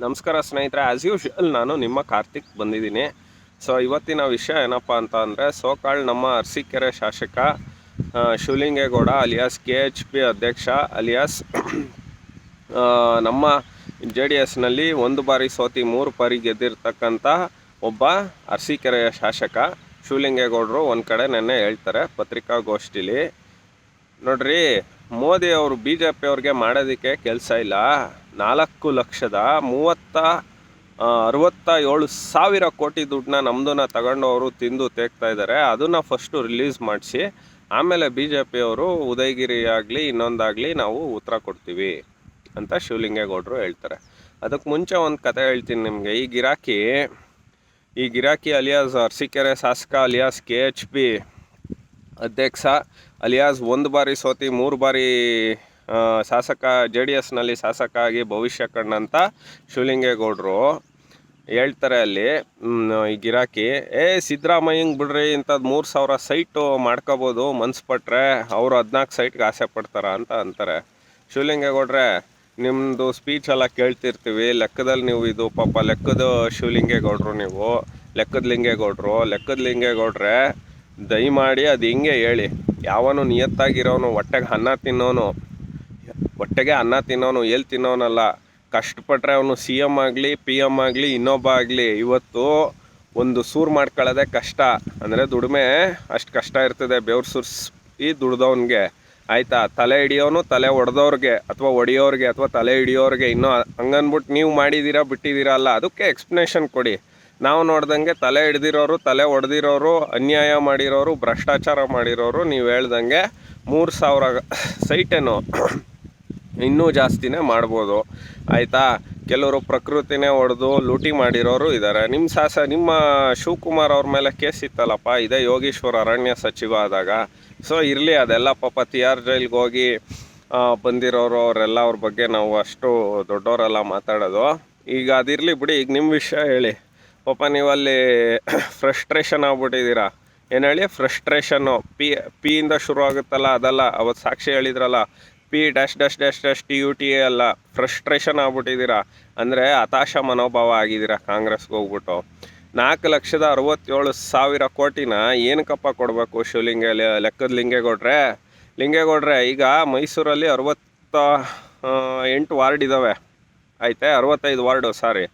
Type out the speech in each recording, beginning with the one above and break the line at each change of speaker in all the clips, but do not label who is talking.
ನಮಸ್ಕಾರ ಸ್ನೇಹಿತರೆ as usual ನಾನು ನಿಮ್ಮ ಕಾರ್ತಿಕ್ ಬಂದಿದ್ದೀನಿ. ಸೊ ಇವತ್ತಿನ ವಿಷಯ ಏನಪ್ಪ ಅಂತ ಅಂದರೆ, ಸೋಕಾಳ್ ನಮ್ಮ ಅರಸೀಕೆರೆ ಶಾಸಕ Shivalingegowda alias K H P ಅಧ್ಯಕ್ಷ, ಅಲಿಯಾಸ್ ನಮ್ಮ ಜೆ ಡಿ ಎಸ್ನಲ್ಲಿ ಒಂದು ಬಾರಿ ಸೋತಿ, ಮೂರು ಬಾರಿ ಗೆದ್ದಿರ್ತಕ್ಕಂಥ ಒಬ್ಬ ಅರಸೀಕೆರೆಯ ಶಾಸಕ ಶಿವಲಿಂಗೇಗೌಡರು ಒಂದು ಕಡೆ ನೆನ್ನೆ ಹೇಳ್ತಾರೆ ಪತ್ರಿಕಾಗೋಷ್ಠಿಲಿ. ನೋಡ್ರಿ ಮೋದಿ ಅವರು ಬಿ ಜೆ ಪಿ ಅವ್ರಿಗೆ ಮಾಡೋದಕ್ಕೆ ಕೆಲಸ ಇಲ್ಲ. ನಾಲ್ಕು ಲಕ್ಷದ ಮೂವತ್ತ ಅರವತ್ತ ಏಳು ಸಾವಿರ ಕೋಟಿ ದುಡ್ಡನ್ನ ನಮ್ಮದನ್ನ ತಗೊಂಡು ಅವರು ತಿಂದು ತೇಗ್ತಾ ಇದ್ದಾರೆ. ಅದನ್ನು ಫಸ್ಟು ರಿಲೀಸ್ ಮಾಡಿಸಿ, ಆಮೇಲೆ ಬಿ ಜೆ ಪಿಯವರು ಉದಯಗಿರಿ ಆಗಲಿ, ಇನ್ನೊಂದಾಗಲಿ ನಾವು ಉತ್ತರ ಕೊಡ್ತೀವಿ ಅಂತ ಶಿವಲಿಂಗೇಗೌಡರು ಹೇಳ್ತಾರೆ. ಅದಕ್ಕೆ ಮುಂಚೆ ಒಂದು ಕತೆ ಹೇಳ್ತೀನಿ ನಿಮಗೆ. ಈ ಗಿರಾಕಿ ಈ ಗಿರಾಕಿ ಅಲಿಯಾಸ್, ಅರಸೀಕೆರೆ ಶಾಸಕ ಅಲಿಯಾಸ್ ಕೆ ಎಚ್ ಪಿ ಅಧ್ಯಕ್ಷ ಅಲಿಯಾಸ್ ಒಂದು ಬಾರಿ ಸೋತಿ, ಮೂರು ಬಾರಿ ಶಾಸಕ ಜೆ ಡಿ ಎಸ್ನಲ್ಲಿ ಶಾಸಕ ಆಗಿ ಭವಿಷ್ಯ ಕಂಡಂಥ ಶಿವಲಿಂಗೇಗೌಡರು ಹೇಳ್ತಾರೆ ಅಲ್ಲಿ ಈ ಗಿರಾಕಿ, ಏ, ಸಿದ್ದರಾಮಯ್ಯಂಗೆ ಬಿಡ್ರಿ ಇಂಥದ್ದು ಮೂರು ಸಾವಿರ ಸೈಟು ಮಾಡ್ಕೋಬೋದು, ಮನ್ಸು ಪಟ್ಟರೆ ಅವರು ಹದಿನಾಲ್ಕು ಸೈಟ್ಗೆ ಆಸೆ ಪಡ್ತಾರ ಅಂತ ಅಂತಾರೆ. ಶಿವಲಿಂಗೇಗೌಡ್ರೆ ನಿಮ್ಮದು ಸ್ಪೀಚ್ ಎಲ್ಲ ಕೇಳ್ತಿರ್ತೀವಿ, ಲೆಕ್ಕದಲ್ಲಿ ನೀವು ಇದು ಪಾಪ ಲೆಕ್ಕದ ಶಿವಲಿಂಗೇಗೌಡರು ನೀವು, ಲೆಕ್ಕದ ಲಿಂಗೇಗೌಡರು, ಲೆಕ್ಕದ ಲಿಂಗೇಗೌಡ್ರೆ ದಯಮಾಡಿ ಅದು ಹಿಂಗೆ ಹೇಳಿ. ಯಾವನು ನಿಯತ್ತಾಗಿರೋನು, ಹೊಟ್ಟೆಗೆ ಅನ್ನ ತಿನ್ನೋನು, ಹೊಟ್ಟೆಗೆ ಅನ್ನ ತಿನ್ನೋನು ಎಲ್ಲಿ ತಿನ್ನೋನಲ್ಲ. ಕಷ್ಟಪಟ್ಟರೆ ಅವನು ಸಿ ಎಂ ಆಗಲಿ ಪಿ ಎಂ ಆಗಲಿ, ಇನ್ನೊಬ್ಬ ಆಗಲಿ, ಇವತ್ತು ಒಂದು ಸೂರು ಮಾಡ್ಕೊಳ್ಳೋದೇ ಕಷ್ಟ. ಅಂದರೆ ದುಡಿಮೆ ಅಷ್ಟು ಕಷ್ಟ ಇರ್ತದೆ, ಬೆವ್ರು ಸುರಿಸಿ ದುಡ್ದವನಿಗೆ. ಆಯಿತಾ? ತಲೆ ಹಿಡಿಯೋನು ತಲೆ ಒಡೆದವ್ರಿಗೆ ಅಥವಾ ಹೊಡಿಯೋರಿಗೆ ಅಥವಾ ತಲೆ ಹಿಡಿಯೋರಿಗೆ. ಇನ್ನೂ ಹಂಗನ್ಬಿಟ್ಟು ನೀವು ಮಾಡಿದ್ದೀರಾ ಬಿಟ್ಟಿದ್ದೀರಾ ಅಲ್ಲ, ಅದಕ್ಕೆ ಎಕ್ಸ್ಪ್ಲನೇಷನ್ ಕೊಡಿ. ನಾವು ನೋಡ್ದಂಗೆ ತಲೆ ಹಿಡ್ದಿರೋರು, ತಲೆ ಒಡೆದಿರೋರು, ಅನ್ಯಾಯ ಮಾಡಿರೋರು, ಭ್ರಷ್ಟಾಚಾರ ಮಾಡಿರೋರು ನೀವು ಹೇಳ್ದಂಗೆ ಮೂರು ಸಾವಿರ ಸೈಟೇನು ಇನ್ನೂ ಜಾಸ್ತಿನೇ ಮಾಡ್ಬೋದು. ಆಯಿತಾ? ಕೆಲವರು ಪ್ರಕೃತಿನೇ ಹೊಡೆದು ಲೂಟಿ ಮಾಡಿರೋರು ಇದ್ದಾರೆ ನಿಮ್ಮ ಸಾಸ, ನಿಮ್ಮ ಶಿವಕುಮಾರ್ ಅವ್ರ ಮೇಲೆ ಕೇಸ್ ಇತ್ತಲ್ಲಪ್ಪ, ಇದೇ ಯೋಗೀಶ್ವರ ಅರಣ್ಯ ಸಚಿವ ಆದಾಗ. ಸೊ ಇರಲಿ, ಅದೆಲ್ಲ ಪಾಪ ತಿಹಾರ್ ಜೈಲ್ಗೆ ಹೋಗಿ ಬಂದಿರೋರು ಅವರೆಲ್ಲ ಅವ್ರ ಬಗ್ಗೆ ನಾವು ಅಷ್ಟು ದೊಡ್ಡವರೆಲ್ಲ ಮಾತಾಡೋದು. ಈಗ ಅದಿರಲಿ ಬಿಡಿ, ಈಗ ನಿಮ್ಮ ವಿಷಯ ಹೇಳಿ. ಪಾಪ ನೀವಲ್ಲಿ ಫ್ರಸ್ಟ್ರೇಷನ್ ಆಗ್ಬಿಟ್ಟಿದ್ದೀರಾ? ಏನು ಹೇಳಿ? ಫ್ರಸ್ಟ್ರೇಷನ್ನು ಪಿ ಪಿಯಿಂದ ಶುರು ಆಗುತ್ತಲ್ಲ, ಅದಲ್ಲ ಅವತ್ತು ಸಾಕ್ಷಿ ಹೇಳಿದ್ರಲ್ಲ P dash dash dash dash T U T A ಅಲ್ಲ ಫ್ರಸ್ಟ್ರೇಷನ್ ಆಗ್ಬಿಟ್ಟಿದ್ದೀರಾ? ಅಂದರೆ ಹತಾಶ ಮನೋಭಾವ ಆಗಿದ್ದೀರಾ ಕಾಂಗ್ರೆಸ್ಗೆ ಹೋಗ್ಬಿಟ್ಟು? ನಾಲ್ಕು ಲಕ್ಷದ ಅರವತ್ತೇಳು ಸಾವಿರ ಕೋಟಿನ ಏನಕ್ಕಪ್ಪ ಕೊಡಬೇಕು ಶಿವಲಿಂಗ ಲೆಕ್ಕದ ಲಿಂಗೇಗೌಡ್ರೆ? ಲಿಂಗೇಗೌಡ್ರೆ, ಈಗ ಮೈಸೂರಲ್ಲಿ ಅರವತ್ತ ಎಂಟು ವಾರ್ಡ್ ಇದ್ದಾವೆ ಆಯಿತೆ? ಅರವತ್ತೈದು ವಾರ್ಡು ಸಾರಿ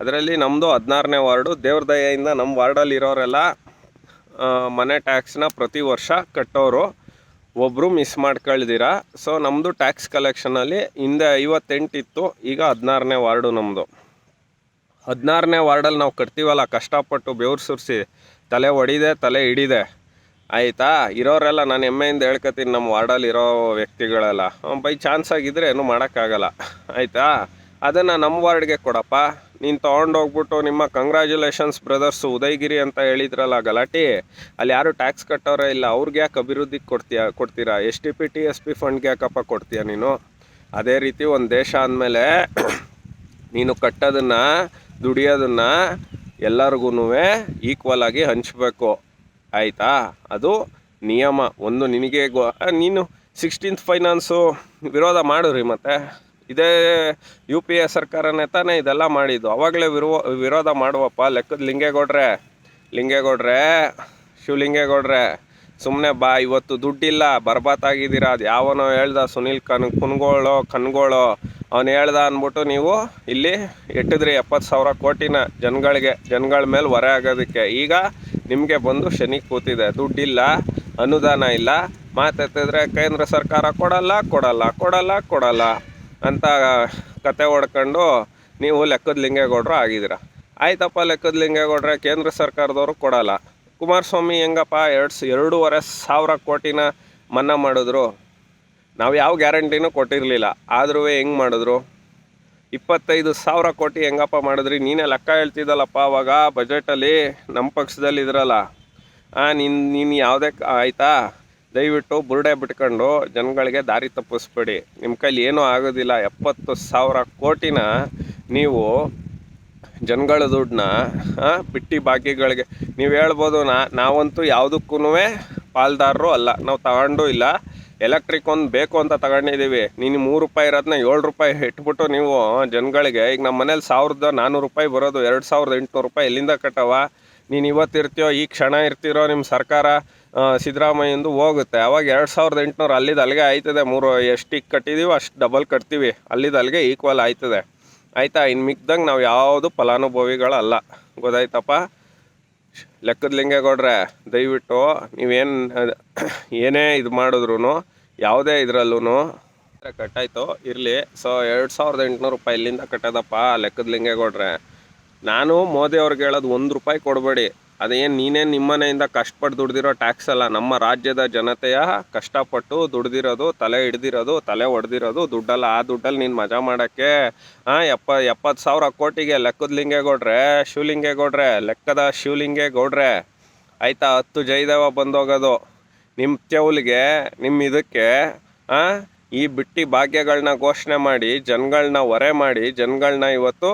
ಅದರಲ್ಲಿ ನಮ್ಮದು ಹದಿನಾರನೇ ವಾರ್ಡು. ದೇವ್ರ ದಯೆಯಿಂದ ನಮ್ಮ ವಾರ್ಡಲ್ಲಿರೋರೆಲ್ಲ ಮನೆ ಟ್ಯಾಕ್ಸ್ನ ಪ್ರತಿ ವರ್ಷ ಕಟ್ಟೋರು. ಒಬ್ಬರು ಮಿಸ್ ಮಾಡ್ಕೊಳ್ದಿರ. ಸೊ ನಮ್ಮದು ಟ್ಯಾಕ್ಸ್ ಕಲೆಕ್ಷನಲ್ಲಿ ಹಿಂದೆ ಐವತ್ತೆಂಟಿತ್ತು, ಈಗ ಹದಿನಾರನೇ ವಾರ್ಡು ನಮ್ಮದು ಹದಿನಾರನೇ ವಾರ್ಡಲ್ಲಿ ನಾವು ಕಟ್ತೀವಲ್ಲ, ಕಷ್ಟಪಟ್ಟು ಬೆವ್ರು ಸುರಿಸಿ, ತಲೆ ಒಡಿದೆ, ತಲೆ ಹಿಡಿದೆ. ಆಯಿತಾ? ಇರೋರೆಲ್ಲ ನಾನು ಹೆಮ್ಮೆಯಿಂದ ಹೇಳ್ಕೊತೀನಿ ನಮ್ಮ ವಾರ್ಡಲ್ಲಿರೋ ವ್ಯಕ್ತಿಗಳೆಲ್ಲ. ಬೈ ಚಾನ್ಸ್ ಆಗಿದ್ದರೆ ಏನು ಮಾಡೋಕ್ಕಾಗಲ್ಲ. ಆಯಿತಾ? ಅದನ್ನು ನಮ್ಮ ವಾರ್ಡ್ಗೆ ಕೊಡಪ್ಪ. ನೀನು ತೊಗೊಂಡೋಗ್ಬಿಟ್ಟು ನಿಮ್ಮ ಕಂಗ್ರ್ಯಾಚುಲೇಷನ್ಸ್ ಬ್ರದರ್ಸು ಉದಯಗಿರಿ ಅಂತ ಹೇಳಿದ್ರಲ್ಲ ಗಲಾಟಿ. ಅಲ್ಲಿ ಯಾರು ಟ್ಯಾಕ್ಸ್ ಕಟ್ಟೋರೇ ಇಲ್ಲ. ಅವ್ರಿಗೆ ಯಾಕೆ ಅಭಿವೃದ್ಧಿಗೆ ಕೊಡ್ತೀಯ, ಕೊಡ್ತೀರಾ? S T P, T S P ಫಂಡ್ಗೆ ಯಾಕಪ್ಪ ಕೊಡ್ತೀಯ ನೀನು? ಅದೇ ರೀತಿ ಒಂದು ದೇಶ ಅಂದಮೇಲೆ ನೀನು ಕಟ್ಟೋದನ್ನು, ದುಡಿಯೋದನ್ನು ಎಲ್ಲರಿಗೂ ಈಕ್ವಲ್ ಆಗಿ ಹಂಚಬೇಕು. ಆಯಿತಾ? ಅದು ನಿಯಮ. ಒಂದು ನಿನಗೆ ಗೊ, ನೀನು ಸಿಕ್ಸ್ಟೀನ್ತ್ ಫೈನಾನ್ಸು ವಿರೋಧ ಮಾಡಿರಿ ಮತ್ತೆ. ಇದೇ ಯು ಪಿ ಎ ಸರ್ಕಾರನೇ ತಾನೇ ಇದೆಲ್ಲ ಮಾಡಿದ್ದು. ಅವಾಗಲೇ ವಿರೋ, ವಿರೋಧ ಮಾಡುವಪ್ಪ. ಲೆಕ್ಕದ ಲಿಂಗೇಗೌಡ್ರೆ ಲಿಂಗೇಗೌಡ್ರೆ ಶಿವಲಿಂಗೇಗೌಡ್ರೆ ಸುಮ್ಮನೆ ಬಾ, ಇವತ್ತು ದುಡ್ಡಿಲ್ಲ ಬರ್ಬಾತಾಗಿದ್ದೀರಾ ಅದು ಯಾವನೋ ಹೇಳ್ದ, ಸುನಿಲ್ ಕನ್ ಕುನ್ಗೋಳೋ ಕನ್ಗೋಳೋ ಅವನು ಹೇಳ್ದ ಅಂದ್ಬಿಟ್ಟು ನೀವು ಇಲ್ಲಿ ಇಟ್ಟಿದ್ರಿ ಎಪ್ಪತ್ತು ಸಾವಿರ ಕೋಟಿನ ಜನಗಳಿಗೆ, ಜನಗಳ ಮೇಲೆ ಹೊರೆ ಆಗೋದಕ್ಕೆ. ಈಗ ನಿಮಗೆ ಬಂದು ಶನಿ ಕೂತಿದೆ. ದುಡ್ಡಿಲ್ಲ, ಅನುದಾನ ಇಲ್ಲ. ಮಾತಾಡ್ತಿದ್ರೆ ಕೇಂದ್ರ ಸರ್ಕಾರ ಕೊಡಲ್ಲ ಕೊಡಲ್ಲ ಕೊಡಲ್ಲ ಕೊಡಲ್ಲ. ಅಂತ ಕತೆ ಹೊಡ್ಕೊಂಡು ನೀವು ಲೆಕ್ಕದ ಲಿಂಗೇಗೌಡರು ಆಗಿದ್ದೀರ. ಆಯ್ತಪ್ಪ ಲೆಕ್ಕದ ಲಿಂಗೇಗೌಡ್ರೆ, ಕೇಂದ್ರ ಸರ್ಕಾರದವರು ಕೊಡಲ್ಲ. ಕುಮಾರಸ್ವಾಮಿ ಹೆಂಗಪ್ಪ, ಎರಡು ಎರಡೂವರೆ ಸಾವಿರ ಕೋಟಿನ ಮನ್ನಾ ಮಾಡಿದ್ರು. ನಾವು ಯಾವ ಗ್ಯಾರಂಟಿನೂ ಕೊಟ್ಟಿರಲಿಲ್ಲ. ಆದ್ರೂ ಹೆಂಗೆ ಮಾಡಿದ್ರು? ಇಪ್ಪತ್ತೈದು ಸಾವಿರ ಕೋಟಿ ಹೆಂಗಪ್ಪ ಮಾಡಿದ್ರಿ? ನೀನೇ ಲೆಕ್ಕ ಹೇಳ್ತಿದ್ದಲ್ಲಪ್ಪ, ಅವಾಗ ಬಜೆಟಲ್ಲಿ ನಮ್ಮ ಪಕ್ಷದಲ್ಲಿ ಇದ್ರಲ್ಲ ಹಾಂ ನೀನು ನೀನು ಯಾವುದೇ, ಆಯಿತಾ? ದಯವಿಟ್ಟು ಬುರುಡೆ ಬಿಟ್ಕೊಂಡು ಜನಗಳಿಗೆ ದಾರಿ ತಪ್ಪಿಸ್ಬೇಡಿ. ನಿಮ್ಮ ಕೈಲಿ ಏನೂ ಆಗೋದಿಲ್ಲ. ಎಪ್ಪತ್ತು ಸಾವಿರ ಕೋಟಿನ ನೀವು ಜನಗಳ ದುಡ್ಡನ್ನ ಬಿಟ್ಟಿ ಬಾಕಿಗಳಿಗೆ ನೀವು ಹೇಳ್ಬೋದು ನಾ, ನಾವಂತೂ ಯಾವುದಕ್ಕೂ ಪಾಲ್ದಾರರು ಅಲ್ಲ. ನಾವು ತಗೊಂಡು ಇಲ್ಲ. ಎಲೆಕ್ಟ್ರಿಕ್ ಒಂದು ಬೇಕು ಅಂತ ತಗೊಂಡಿದ್ದೀವಿ ನೀನು ಮೂರು ರೂಪಾಯಿ ಇರೋದನ್ನ ಏಳು ರೂಪಾಯಿ ಇಟ್ಬಿಟ್ಟು ನೀವು ಜನಗಳಿಗೆ, ಈಗ ನಮ್ಮ ಮನೇಲಿ ಸಾವಿರದ ನಾನ್ನೂರು ರೂಪಾಯಿ ಬರೋದು, ಎರಡು ಸಾವಿರದ ಎಂಟುನೂರು ರೂಪಾಯಿ ಎಲ್ಲಿಂದ ಕಟ್ಟವ ನೀನು ಇವತ್ತು ಇರ್ತೀಯೋ ಈ ಕ್ಷಣ ಇರ್ತಿರೋ ನಿಮ್ಮ ಸರ್ಕಾರ? ಸಿದ್ದರಾಮಯ್ಯಂದು ಹೋಗುತ್ತೆ. ಅವಾಗ ಎರಡು ಸಾವಿರದ ಎಂಟುನೂರು ಅಲ್ಲಿದ್ದು ಅಲ್ಲಿಗೆ ಆಯ್ತದೆ. ಮೂರು ಎಷ್ಟಿಗೆ ಕಟ್ಟಿದೀವಿ ಅಷ್ಟು ಡಬಲ್ ಕಟ್ತೀವಿ. ಅಲ್ಲಿದ್ದು ಅಲ್ಲಿಗೆ ಈಕ್ವಲ್ ಆಯ್ತದೆ. ಆಯಿತಾ? ಇನ್ನು ಮಿಕ್ದಂಗೆ ನಾವು ಯಾವುದು ಫಲಾನುಭವಿಗಳಲ್ಲ. ಗೊತ್ತಾಯ್ತಪ್ಪ? ಲೆಕ್ಕದ ಲಿಂಗೇಗೌಡ್ರೆ, ದಯವಿಟ್ಟು ನೀವೇನು, ಏನೇ ಇದು ಮಾಡಿದ್ರು ಯಾವುದೇ ಇದರಲ್ಲೂ ಕಟ್ಟಾಯಿತು. ಇರಲಿ. ಸೊ ಎರಡು ಸಾವಿರದ ಎಂಟುನೂರು ರೂಪಾಯಿ ಇಲ್ಲಿಂದ ಕಟ್ಟೋದಪ್ಪ ಲೆಕ್ಕದ ಲಿಂಗೇಗೌಡ್ರೆ. ನಾನು ಮೋದಿ ಅವ್ರಿಗೆ ಹೇಳೋದು ಒಂದು ರೂಪಾಯಿ ಕೊಡಬೇಡಿ. ಅದೇನು ನೀನೇನು ನಿಮ್ಮನೆಯಿಂದ ಕಷ್ಟಪಟ್ಟು ದುಡ್ದಿರೋ ಟ್ಯಾಕ್ಸ್ ಅಲ್ಲ, ನಮ್ಮ ರಾಜ್ಯದ ಜನತೆಯ ಕಷ್ಟಪಟ್ಟು ದುಡ್ದಿರೋದು, ತಲೆ ಹಿಡ್ದಿರೋದು, ತಲೆ ಒಡೆದಿರೋದು ದುಡ್ಡಲ್ಲ. ಆ ದುಡ್ಡಲ್ಲಿ ನೀನು ಮಜಾ ಮಾಡೋಕ್ಕೆ ಹಾಂ ಎಪ್ಪ, ಎಪ್ಪತ್ತು ಸಾವಿರ ಕೋಟಿಗೆ ಲೆಕ್ಕದ ಲಿಂಗೇಗೌಡ್ರೆ ಶಿವಲಿಂಗೇಗೌಡ್ರೆ ಲೆಕ್ಕದ ಶಿವಲಿಂಗೇಗೌಡ್ರೆ ಆಯಿತಾ, ಹತ್ತು ಜೈದೇವ ಬಂದೋಗೋದು. ನಿಮ್ಮ ತೆವಲಿಗೆ ನಿಮ್ಮ ಇದಕ್ಕೆ ಹಾಂ ಈ ಬಿಟ್ಟಿ ಭಾಗ್ಯಗಳನ್ನ ಘೋಷಣೆ ಮಾಡಿ ಜನಗಳನ್ನ ಹೊರೆ ಮಾಡಿ ಜನಗಳನ್ನ ಇವತ್ತು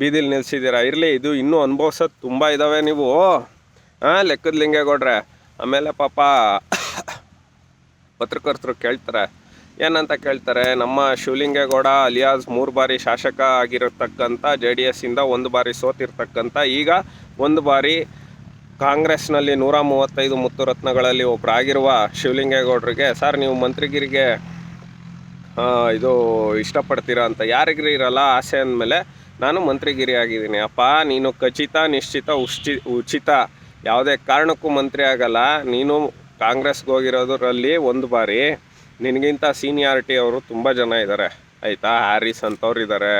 ಬೀದಿಲಿ ನಿಲ್ಸಿದ್ದೀರಾ? ಇರಲಿ, ಇದು ಇನ್ನೂ ಅನುಭವಿಸೋದು ತುಂಬ ಇದ್ದಾವೆ ನೀವು. ಹಾಂ ಲೆಕ್ಕದ ಲಿಂಗೇಗೌಡ್ರೆ ಆಮೇಲೆ ಪಾಪ ಪತ್ರಕರ್ತರು ಕೇಳ್ತಾರೆ. ಏನಂತ ಕೇಳ್ತಾರೆ? ನಮ್ಮ ಶಿವಲಿಂಗೇಗೌಡ ಅಲಿಯಾಸ್ ಮೂರು ಬಾರಿ ಶಾಸಕ ಆಗಿರತಕ್ಕಂಥ ಜೆ ಡಿ ಎಸ್ಸಿಂದ ಒಂದು ಬಾರಿ ಸೋತಿರ್ತಕ್ಕಂಥ ಈಗ ಒಂದು ಬಾರಿ ಕಾಂಗ್ರೆಸ್ನಲ್ಲಿ ನೂರ ಮೂವತ್ತೈದು ಮುತ್ತು ರತ್ನಗಳಲ್ಲಿ ಒಬ್ಬರಾಗಿರುವ ಶಿವಲಿಂಗೇಗೌಡರಿಗೆ ಸರ್, ನೀವು ಮಂತ್ರಿಗಿರಿಗೆ ಇದು ಇಷ್ಟಪಡ್ತೀರಾ? ಅಂತ. ಯಾರಿಗ್ರಿ ಇರಲ್ಲ, ಆಸೆ ಅಂದಮೇಲೆ ನಾನು ಮಂತ್ರಿಗಿರಿ ಆಗಿದ್ದೀನಿ ಅಪ್ಪ, ನೀನು ಖಚಿತ, ನಿಶ್ಚಿತ ಉಶ್ಚಿ ಉಚಿತ. ಯಾವುದೇ ಕಾರಣಕ್ಕೂ ಮಂತ್ರಿ ಆಗಲ್ಲ. ನೀನು ಕಾಂಗ್ರೆಸ್ಗೆ ಹೋಗಿರೋದ್ರಲ್ಲಿ ಒಂದು ಬಾರಿ. ನಿನಗಿಂತ ಸೀನಿಯಾರಿಟಿ ಅವರು ತುಂಬ ಜನ ಇದ್ದಾರೆ ಆಯಿತಾ? ಹ್ಯಾರಿಸ್ ಅಂತವ್ರು ಇದ್ದಾರೆ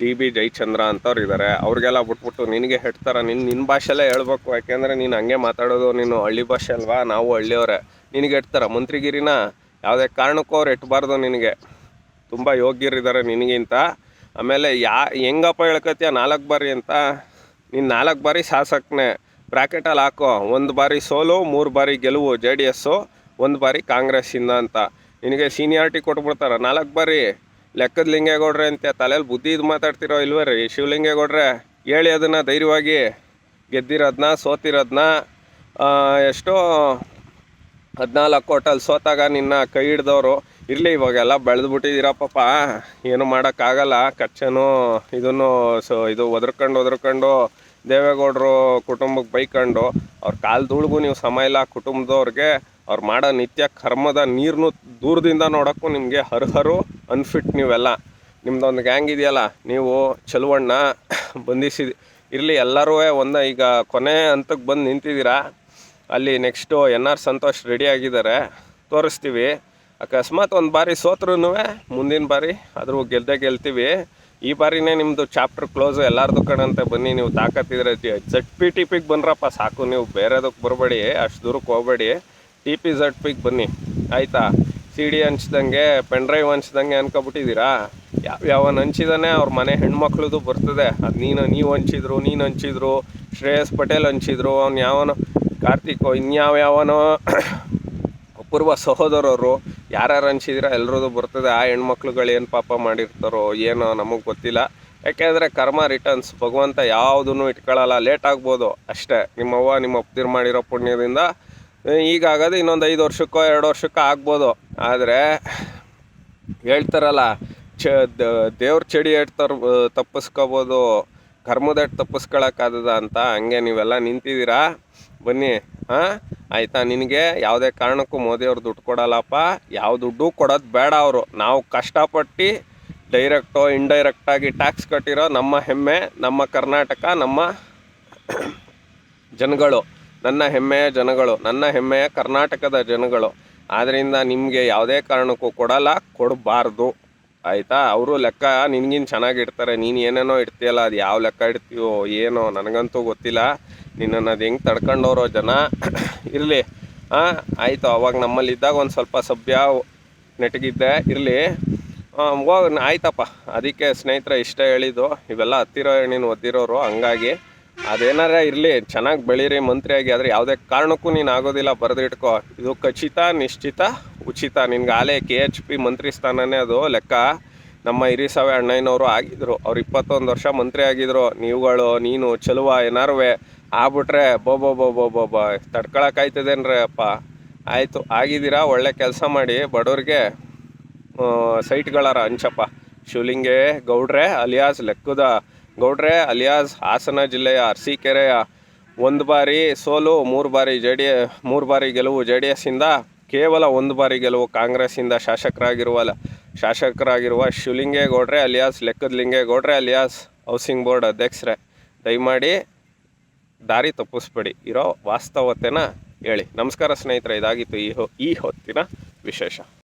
ಟಿ ಬಿ ಜಯಚಂದ್ರ ಅಂತವ್ರು ಇದ್ದಾರೆ ಅವ್ರಿಗೆಲ್ಲ ಬಿಟ್ಬಿಟ್ಟು ನಿನಗೆ ಹೆಡ್ತಾರ ನಿನ್ನ ನಿನ್ನ ಭಾಷೆಲ್ಲೇ ಹೇಳ್ಬೇಕು. ಯಾಕೆಂದರೆ ನೀನು ಹಂಗೆ ಮಾತಾಡೋದು, ನೀನು ಹಳ್ಳಿ ಭಾಷೆ ಅಲ್ವಾ? ನಾವು ಹಳ್ಳಿಯವರೇ. ನಿನಗೆ ಹೆಡ್ತಾರೆ ಮಂತ್ರಿಗಿರಿನ ಯಾವುದೇ ಕಾರಣಕ್ಕೂ ಅವ್ರು ಎಟ್ಟಬಾರ್ದು ನಿನಗೆ. ತುಂಬ ಯೋಗ್ಯರಿದ್ದಾರೆ ನಿನಗಿಂತ. ಆಮೇಲೆ ಯಾ ಹೆಂಗಪ್ಪ ಹೇಳ್ಕತ್ಯ ನಾಲ್ಕು ಬಾರಿ ಅಂತ. ನೀನು ನಾಲ್ಕು ಬಾರಿ ಶಾಸಕನೇ. ಬ್ರ್ಯಾಕೆಟಲ್ಲಿ ಹಾಕೋ. ಒಂದು ಬಾರಿ ಸೋಲು, ಮೂರು ಬಾರಿ ಗೆಲುವು ಜೆ ಡಿ ಎಸ್ಸು ಒಂದು ಬಾರಿ ಕಾಂಗ್ರೆಸ್ಸಿಂದ ಅಂತ. ನಿನಗೆ ಸೀನಿಯಾರಿಟಿ ಕೊಟ್ಬಿಡ್ತಾರೆ. ನಾಲ್ಕು ಬಾರಿ. ಲೆಕ್ಕದ ಲಿಂಗೇಗೌಡ್ರೆ ಅಂತ ತಲೆಯಲ್ಲಿ ಬುದ್ಧಿ ಇದು ಮಾತಾಡ್ತಿರೋ ಇಲ್ವೇ ರೀ? ಶಿವಲಿಂಗೇಗೌಡ್ರೆ, ಹೇಳಿ ಅದನ್ನು ಧೈರ್ಯವಾಗಿ. ಗೆದ್ದಿರೋದನ್ನ ಸೋತಿರೋದನ್ನ ಎಷ್ಟೋ ಹದಿನಾಲ್ಕು ಕೋಟಲ್ಲಿ ಸೋತಾಗ ನಿನ್ನ ಕೈ ಹಿಡ್ದವರು. ಇರಲಿ, ಇವಾಗೆಲ್ಲ ಬೆಳೆದ್ಬಿಟ್ಟಿದ್ದೀರ ಪಾಪ ಏನು ಮಾಡೋಕ್ಕಾಗಲ್ಲ. ಕಚ್ಚನು, ಇದನ್ನು ಸೊ, ಇದು ಒದರ್ಕೊಂಡು ಒದರ್ಕೊಂಡು, ದೇವೇಗೌಡರು ಕುಟುಂಬಕ್ಕೆ ಬೈಕೊಂಡು, ಅವ್ರ ಕಾಲು ಧೂಳಿಗೂ ನೀವು ಸಮ ಇಲ್ಲ. ಕುಟುಂಬದವ್ರಿಗೆ ಅವ್ರು ಮಾಡೋ ನಿತ್ಯ ಕರ್ಮದ ನೀರನ್ನು ದೂರದಿಂದ ನೋಡೋಕ್ಕೂ ನಿಮಗೆ ಹರ್ಹರು ಅನ್ಫಿಟ್ ನೀವೆಲ್ಲ. ನಿಮ್ದೊಂದು ಗ್ಯಾಂಗ್ ಇದೆಯಲ್ಲ, ನೀವು ಚಲುವಣ್ಣ ಬಂಧಿಸಿದ ಇರಲಿ, ಎಲ್ಲರೂ ಒಂದು ಈಗ ಕೊನೆ ಹಂತಕ್ಕೆ ಬಂದು ನಿಂತಿದ್ದೀರಾ. ಅಲ್ಲಿ next N R Santosh ready ಆಗಿದ್ದಾರೆ. ತೋರಿಸ್ತೀವಿ. ಅಕಸ್ಮಾತ್ ಒಂದು ಬಾರಿ ಸೋತ್ರೂ ಮುಂದಿನ ಬಾರಿ ಆದರೂ ಗೆದ್ದೇ ಗೆಲ್ತೀವಿ. ಈ ಬಾರಿನೇ ನಿಮ್ಮದು ಚಾಪ್ಟರ್ ಕ್ಲೋಸು ಎಲ್ಲಾರ್ದು ಕಣಂತೆ ಬನ್ನಿ, ನೀವು ತಾಕತ್ತಿದ್ರೆ ಜಡ್ ಪಿ ಟಿ ಪಿಗೆ ಬಂದ್ರಪ್ಪ ಸಾಕು, ನೀವು ಬೇರೆದಕ್ಕೆ ಬರಬೇಡಿ, ಅಷ್ಟು ದೂರಕ್ಕೆ ಹೋಗಬೇಡಿ. ಟಿ ಪಿ ಜಡ್ ಪಿಗೆ ಬನ್ನಿ, ಆಯಿತಾ? ಸಿ ಡಿ ಹಂಚ್ದಂಗೆ ಪೆನ್ ಡ್ರೈವ್ ಹಂಚ್ದಂಗೆ ಅನ್ಕೊಬಿಟ್ಟಿದ್ದೀರಾ ಯಾವ ಯಾವ ಹಂಚಿದಾನೆ ಅವ್ರ ಮನೆ ಹೆಣ್ಮಕ್ಳದು ಬರ್ತದೆ. ಅದು ನೀನು, ನೀವು ಹಂಚಿದ್ರು, ನೀನು ಹಂಚಿದ್ರು, ಶ್ರೇಯಸ್ ಪಟೇಲ್ ಹಂಚಿದ್ರು, ಅವ್ನು ಯಾವನೋ ಕಾರ್ತಿಕ್, ಇನ್ಯಾವ ಯಾವನೋ ಅಪೂರ್ವ ಸಹೋದರರು ಯಾರ್ಯಾರು ಹಂಚಿದಿರ ಎಲ್ರದ್ದು ಬರ್ತದೆ. ಆ ಹೆಣ್ಮಕ್ಳುಗಳು ಏನು ಪಾಪ ಮಾಡಿರ್ತಾರೋ ಏನೋ ನಮಗೆ ಗೊತ್ತಿಲ್ಲ. ಯಾಕೆಂದರೆ ಕರ್ಮ ರಿಟರ್ನ್ಸ್ ಭಗವಂತ ಯಾವುದನ್ನು ಇಟ್ಕೊಳ್ಳಲ್ಲ ಲೇಟ್ ಆಗ್ಬೋದು ಅಷ್ಟೇ. ನಿಮ್ಮವ್ವ ನಿಮ್ಮ ಅಪ್ಪದಿರ್ ಮಾಡಿರೋ ಪುಣ್ಯದಿಂದ ಈಗಾಗೋದು ಇನ್ನೊಂದು ಐದು ವರ್ಷಕ್ಕೋ, ಎರಡು ವರ್ಷಕ್ಕೋ ಆಗ್ಬೋದು. ಆದರೆ ಹೇಳ್ತಾರಲ್ಲ, ಚ ದೇವ್ರ ಚಡಿ ಎಟ್ ತರ್, ತಪ್ಪಿಸ್ಕೋಬೋದು ಕರ್ಮದಟ್ಟು ತಪ್ಪಿಸ್ಕೊಳಕ್ಕಾಗದ ಅಂತ ಹಂಗೆ ನೀವೆಲ್ಲ ನಿಂತಿದ್ದೀರಾ? ಬನ್ನಿ ಹಾಂ ಆಯಿತಾ, ನಿನಗೆ ಯಾವುದೇ ಕಾರಣಕ್ಕೂ ಮೋದಿಯವ್ರು ದುಡ್ಡು ಕೊಡಲ್ಲಪ್ಪ. ಯಾವ ದುಡ್ಡು ಕೊಡೋದು ಬೇಡ ಅವರು. ನಾವು ಕಷ್ಟಪಟ್ಟು ಡೈರೆಕ್ಟೋ ಇಂಡೈರೆಕ್ಟಾಗಿ ಟ್ಯಾಕ್ಸ್ ಕಟ್ಟಿರೋ ನಮ್ಮ ಹೆಮ್ಮೆ, ನಮ್ಮ ಕರ್ನಾಟಕ, ನಮ್ಮ ಜನಗಳು, ನನ್ನ ಹೆಮ್ಮೆಯ ಜನಗಳು, ನನ್ನ ಹೆಮ್ಮೆಯ ಕರ್ನಾಟಕದ ಜನಗಳು. ಆದ್ದರಿಂದ ನಿಮಗೆ ಯಾವುದೇ ಕಾರಣಕ್ಕೂ ಕೊಡಲ್ಲ, ಕೊಡಬಾರ್ದು. ಆಯಿತಾ? ಅವರು ಲೆಕ್ಕ ನಿನ್ಗಿನ್ ಚೆನ್ನಾಗಿ ಇಡ್ತಾರೆ. ನೀನು ಏನೇನೋ ಇಡ್ತೀಯಲ್ಲ, ಅದು ಯಾವ ಲೆಕ್ಕ ಇಡ್ತೀವೋ ಏನೋ, ನನಗಂತೂ ಗೊತ್ತಿಲ್ಲ. ನಿನ್ನನ್ನು ಅದು ಹೆಂಗೆ ತಡ್ಕೊಂಡವ್ರೋ ಜನ? ಇರಲಿ. ಹಾಂ ಆಯಿತು. ಅವಾಗ ನಮ್ಮಲ್ಲಿ ಇದ್ದಾಗ ಒಂದು ಸ್ವಲ್ಪ ಸಭ್ಯ ನೆಟಗಿದ್ದೆ. ಇರಲಿ. ಹೋಗ್, ಆಯ್ತಪ್ಪ. ಅದಕ್ಕೆ ಸ್ನೇಹಿತರ, ಇಷ್ಟ ಹೇಳಿದ್ದು. ಇವೆಲ್ಲ ಹತ್ತಿರೋ ನೀನು ಒದ್ದಿರೋರು, ಹಂಗಾಗಿ ಅದೇನಾರ ಇರಲಿ. ಚೆನ್ನಾಗಿ ಬೆಳೀರಿ, ಮಂತ್ರಿಯಾಗಿ. ಆದರೆ ಯಾವುದೇ ಕಾರಣಕ್ಕೂ ನೀನು ಆಗೋದಿಲ್ಲ. ಬರೆದಿಟ್ಕೋ. ಇದು ಖಚಿತ, ನಿಶ್ಚಿತ. ಉಚಿತ. ನಿನ್ಗೆ ಆಲೇ ಕೆ ಎಚ್ ಪಿ ಮಂತ್ರಿ ಸ್ಥಾನನೇ ಅದು. ಲೆಕ್ಕ ನಮ್ಮ ಹಿರಿಸಾವೆ ಅಣ್ಣಯ್ಯನವರು ಆಗಿದ್ರು. ಅವ್ರು ಇಪ್ಪತ್ತೊಂದು ವರ್ಷ ಮಂತ್ರಿ ಆಗಿದ್ರು. ನೀವುಗಳು, ನೀನು, ಚಲುವ, ಏನಾರುವೆ ಆಗ್ಬಿಟ್ರೆ ಬೋ ಬೋ ಬೋ ಬೋ ಬೋ ಬೋ ತಡ್ಕೊಳಕ್ಕಾಯ್ತದೇನ್ರಿ ಅಪ್ಪ. ಆಯಿತು, ಆಗಿದ್ದೀರಾ? ಒಳ್ಳೆ ಕೆಲಸ ಮಾಡಿ. ಬಡವ್ರಿಗೆ ಸೈಟ್ಗಳಾರ ಅಂಚಪ್ಪ. ಶಿವಲಿಂಗೆ, ಗೌಡ್ರೆ, ಅಲಿಯಾಸ್ ಲೆಕ್ಕದ. ಗೌಡ್ರೆ, ಅಲಿಯಾಸ್ ಹಾಸನ ಜಿಲ್ಲೆಯ ಅರಸೀಕೆರೆಯ ಒಂದು ಬಾರಿ ಸೋಲು, ಮೂರು ಬಾರಿ ಜೆ ಡಿ ಮೂರು ಬಾರಿ ಗೆಲುವು ಜೆ ಡಿ ಎಸ್ಸಿಂದ ಕೇವಲ ಒಂದು ಬಾರಿ ಗೆಲುವು ಕಾಂಗ್ರೆಸ್ಸಿಂದ ಶಾಸಕರಾಗಿರುವ ಶಾಸಕರಾಗಿರುವ ಶಿವಲಿಂಗೇಗೌಡ್ರೆ ಅಲಿಯಾಸ್, ಲೆಕ್ಕದ ಲಿಂಗೇಗೌಡ್ರೆ ಅಲಿಯಾಸ್, ಹೌಸಿಂಗ್ ಬೋರ್ಡ್ ಅಧ್ಯಕ್ಷರೇ, ದಯಮಾಡಿ ದಾರಿ ತಪ್ಪಿಸ್ಬೇಡಿ. ಇರೋ ವಾಸ್ತವತೆನ ಹೇಳಿ. ನಮಸ್ಕಾರ ಸ್ನೇಹಿತರೆ, ಇದಾಗಿತ್ತು ಈ ಹೊ, ಈ ಹೊತ್ತಿನ ವಿಶೇಷ.